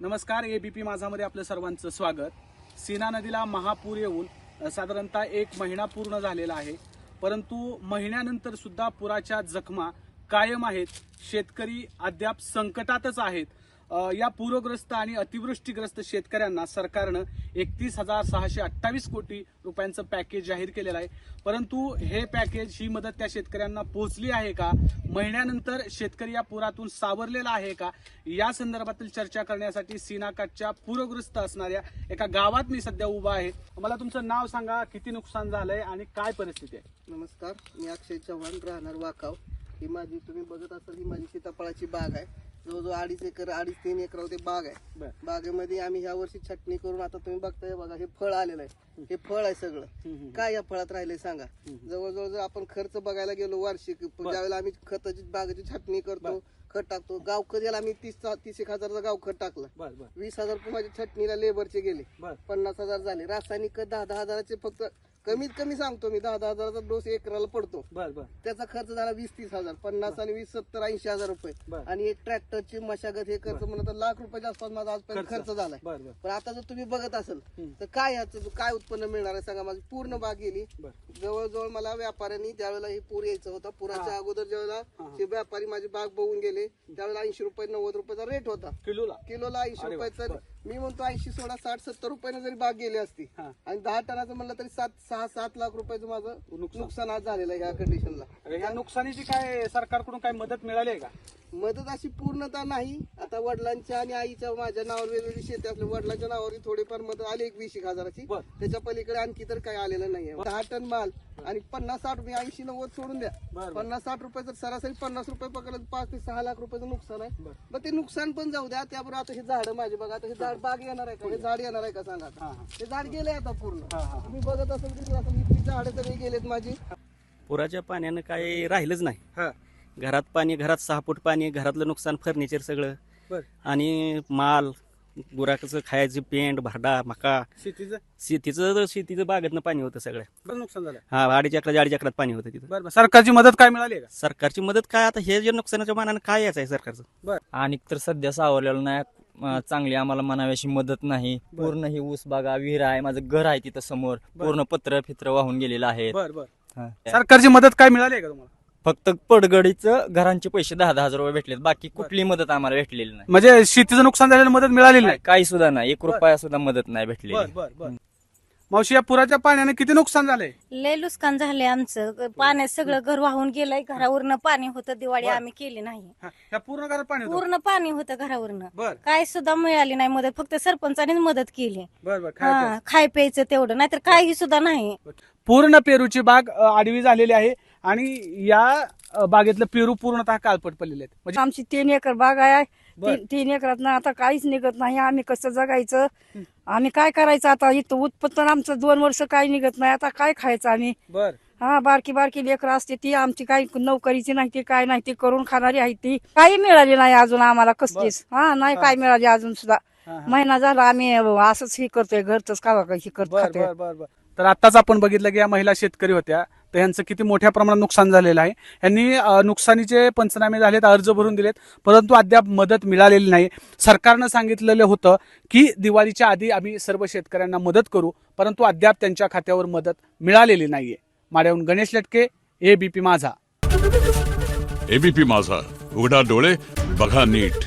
नमस्कार A B P माझामध्ये आपलं सर्वांचं स्वागत. सीना नदीला महापूर येऊन साधारणतः एक महिना पूर्ण झालेला आहे. परंतु महिन्यानंतर सुद्धा पुराच्या जखमा कायम आहेत. शेतकरी अद्याप संकटातच आहेत. या पूरग्रस्त आणि अतिवृष्टीग्रस्त शेतकऱ्यांना सरकारनं एकतीस हजार सहाशे अठ्ठावीस कोटी रुपयांचं पॅकेज जाहीर केलेलं आहे. परंतु हे पॅकेज ही मदत त्या शेतकऱ्यांना पोहोचली आहे का? महिन्यानंतर शेतकरी या पुरातून सावरलेला आहे का? या संदर्भातील चर्चा करण्यासाठी सीनाकाठच्या पूरग्रस्त असणाऱ्या एका गावात मी सध्या उभा आहे. मला तुमचं नाव सांगा किती नुकसान झालंय आणि काय परिस्थिती आहे? नमस्कार मी अक्षय चव्हाण राहणार वाकाव. ही माझी तुम्ही बघत असाल ही माझी सीताफळाची बाग आहे. जवळजवळ अडीच एकर अडीच तीन एकरावरती बाग आहे. बर. बागेमध्ये आम्ही ह्या वर्षी छटणी करून आता तुम्ही बघताय बघा हे फळ आलेलं आहे. हे फळ आहे सगळं. काय या फळात राहिले सांगा? जवळजवळ जर आपण खर्च बघायला गेलो वार्षिक ज्यावेळेला आम्ही खताची बागेची छटणी करतो खत टाकतो गाव कधीला आम्ही तीस तीस एक हजाराचा गाव खत टाकलं. बर बर. वीस हजार रुपये माझ्या छटणीला लेबरचे गेले. बर. पन्नास हजार झाले. रासायनिक खत दहा दहा हजाराचे फक्त कमीत कमी सांगतो मी दहा दहा हजाराचा डोस एकराला पडतो. बर बर. त्याचा खर्च झाला वीस तीस हजार पन्नास आणि वीस सत्तर ऐंशी हजार रुपये. आणि एक ट्रॅक्टरची मशागत हे खर्च म्हणलं तर लाख रुपयाच्या आसपास माझा आजपर्यंत खर्च. खर्च झालाय. बर बर. पण आता जर तुम्ही बघत असाल. तर काय याचं काय उत्पन्न मिळणार आहे सांगा माझी पूर्ण बाग गेली. जवळजवळ मला व्यापाऱ्यांनी ज्यावेळेला हे पूर यायचं होता. पुराच्या अगोदर ज्यावेळेला हा. ते व्यापारी माझी बाग बघून गेले त्यावेळेला ऐंशी रुपये नव्वद रुपयाचा रेट होता. किलोला? किलोला ऐंशी अरे वा, रुपये तर मी म्हणतो ऐंशी सोळा साठ सत्तर रुपयाने जरी बाग गेली असती हा. आणि दहा टनाचं म्हणलं तरी सात सहा सात लाख रुपयाचं माझं नुकसान. नुकसान आज झालेलं आहे ह्या कंडिशनला अरे ह्या नुकसानीची काय सरकारकडून काय मदत मिळाली आहे का? मदत अशी पूर्णता नाही. आता वडिलांच्या आणि आईच्या माझ्या नावावर वेगवेगळी शेती असल्या वडिलांच्या नावावर थोडीफार मदत आली एक वीस एक हजाराची. त्याच्या पलीकडे आणखी तर काही आलेलं नाहीये. दहा टन माल आणि पन्नास साठ रुपये ऐंशी नव्वद सोडून द्या. पन्नास साठ रुपये जर सरासरी पन्नास रुपये पकडलं तर पाच ते सहा लाख रुपयाचं नुकसान आहे. मग ते नुकसान पण जाऊ द्या. त्याबरोबर आता हे झाड माझे बघा. आता हे झाड बाग येणार आहे का? हे झाड येणार आहे का सांगा हा ते झाड गेले आता पूर्ण. तुम्ही बघत असाल झाडं सगळी गेलेत माझी. पुराच्या पाण्यानं काही राहिलंच नाही. हा. घरात पाणी घरात सहा फूट पाणी घरातलं नुकसान फर्निचर सगळं. आणि माल गुराचं खायचं पेंट भाडा मका. शेतीचं? शेतीचं शेतीचं बागेतनं पाणी होतं सगळं. बरं नुकसान झालं. हा अडीच अकराच्या अडीच अकरात पाणी होतं तिथं. बरं सरकारची मदत काय मिळाली आहे का? सरकारची मदत काय? आता हे जे नुकसानाच्या मानानं काय यायचं आहे सरकारचं? बर. आणि तर सध्या सावरलेलं नाही. चांगली आम्हाला म्हणाव्याशी मदत नाही. पूर्ण ही ऊस बागा विहीर आहे माझं घर आहे तिथं समोर. पूर्ण पत्र फित्र वाहून गेलेलं आहे बर बर. सरकारची मदत काय मिळाली आहे का तुम्हाला? फक्त पडगडीचं घरांचे पैसे दहा दहा हजार रुपये भेटलेत. बाकी कुठली मदत आम्हाला भेटलेली नाही. म्हणजे शेतीचं नुकसान झालेलं मदत मिळालेली नाही. काही सुद्धा नाही. एक. रुपया सुद्धा मदत नाही भेटलेली. बर बर मावशी या पुराच्या पाण्याने किती नुकसान झालंय? लय नुकसान झालंय आमचं. पाण्यात सगळं घर वाहून गेलंय. घरावरनं पाणी होतं. दिवाळी. आम्ही केली नाही. हा, या पूर्ण घरात पाणी होतं? पूर्ण पाणी होतं घरावरनं. बर. काय सुद्धा मिळाली नाही मदत. फक्त सरपंचानेच मदत केली. बर बर. काय हा. खाय प्यायचं तेवढं. नाहीतर काही सुद्धा नाही. पूर्ण पेरूची बाग अ, आडवी झालेली आहे. आणि या बागेतलं पेरू पूर्णतः काळपट पडलेले आहेत. म्हणजे आमची तीन एकर बाग आहे. तीन तीन एकरात ना आता काहीच निघत नाही. आम्ही कसं जगायचं? आम्ही काय करायचं आता? इथं उत्पन्न आमचं दोन वर्ष काही निघत नाही. आता काय खायचं आम्ही? बर. हा बारकी बारकी लेकरं असते ती. आमची काही नोकरीची नाही ती काय नाही ती करून खाणारी आहे ती. काही मिळाली नाही अजून आम्हाला कसलीच. हा नाही काय मिळाली अजून सुद्धा. हा, हा. महिना झाला आम्ही असंच हे करतोय घरच का हे करत बर खातोय बर बर बर. तर आताच आपण बघितलं की या महिला शेतकरी होत्या. तर यांचं किती मोठ्या प्रमाणात नुकसान झालेलं आहे. यांनी नुकसानीचे पंचनामे झालेत अर्ज भरून दिलेत परंतु अद्याप मदत मिळालेली नाही. सरकारनं सांगितलेलं होतं की दिवाळीच्या आधी आम्ही सर्व शेतकऱ्यांना मदत करू परंतु अद्याप त्यांच्या खात्यावर मदत मिळालेली नाहीये. माड्याहून गणेश लटके एबीपी माझा. एबीपी माझा. उघडा डोळे बघा नीट.